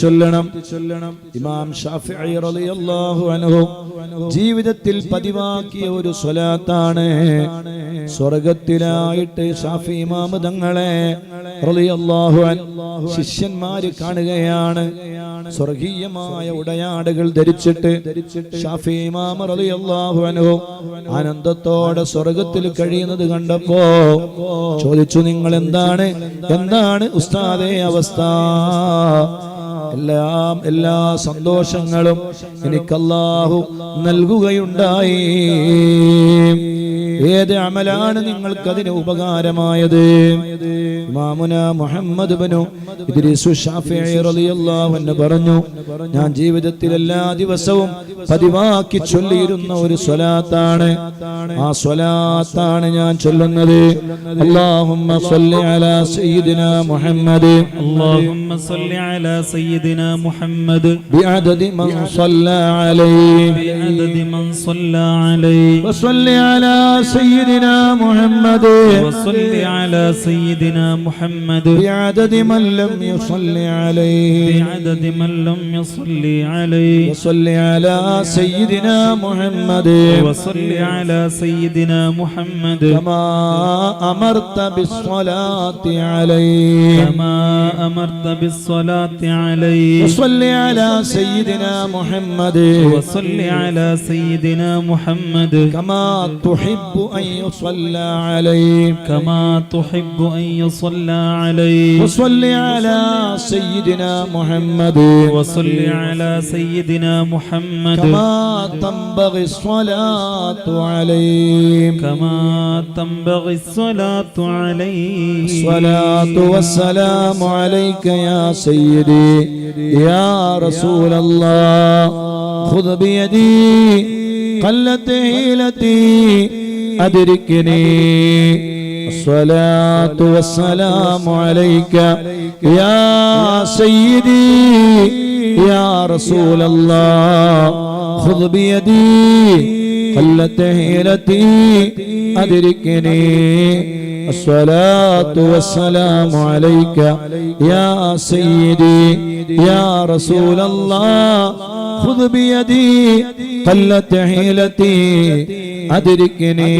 ചൊല്ലണം ഇമാം റളിയല്ലാഹു അൻഹു ജീവിതത്തിൽ പതിവാക്കിയ ഒരു സ്വലാത്താണ്. സ്വർഗത്തിലായിട്ട് ഷാഫി ഇമാം തങ്ങളെ ശിഷ്യന്മാര് കാണുകയാണ്. സ്വർഗീയമായ ഉടയാടുകൾ ധരിച്ചിട്ട് ആനന്ദത്തോടെ സ്വർഗത്തിൽ കഴിയുന്നത് കണ്ടപ്പോ ചോദിച്ചു നിങ്ങൾ എന്താണ് എന്താണ് ഉസ്താദേ അവസ്ഥ? എല്ലാം എല്ലാ സന്തോഷങ്ങളും എനിക്കല്ലാഹു നൽകുകയുണ്ടായി. ഏത് അമലാണ് നിങ്ങൾക്ക് അതിന് ഉപകാരമായത് ഇമാമുന മുഹമ്മദ് ബനു ഇദ്രീസു ഷാഫിഈ റളിയല്ലാഹു അൻഹു പറഞ്ഞു ഞാൻ ജീവിതത്തിൽ എല്ലാ ദിവസവും പതിവാക്കി ചൊല്ലിയിരുന്ന ഒരു സ്വലാത്താണ് ആ സ്വലാത്താണ് ഞാൻ ചൊല്ലുന്നത് അല്ലാഹുമ്മ സ്വല്ലി അലാ സയ്യിദിനാ മുഹമ്മദ് اللهم صل على سيدنا محمد بعدد من صلى عليه بعدد من صلى عليه وصل على سيدنا محمد. وصل على سيدنا محمد. بعدد من لم يصل عليه. بعدد من لم يصلي عليه. وصل على سيدنا محمد. وصل على سيدنا محمد. كما أمرت بالصلاة عليه. كما أمرت بالصلاة عليه. وصل على سيدنا محمد. وصل على سيدنا محمد. كما تحب أن يصلى عليه. كما تحب أن يصلى عليه. وصل على سيدنا محمد. وصل على سيدنا محمد. كما تنبغي الصلاة عليه. كما تنبغي الصلاة عليه. الصلاة والسلام عليك يا سيدي. يا رسول الله. خذ بيدي. قلت هيلتي. أدركني الصلاة والسلام عليك يا سيدي يا رسول الله خذ بيدي قلت هيلتي أدركني الصلاة والسلام عليك يا سيدي يا رسول الله خذ بيدي قلت حيلتي അതിരിക്കണേ.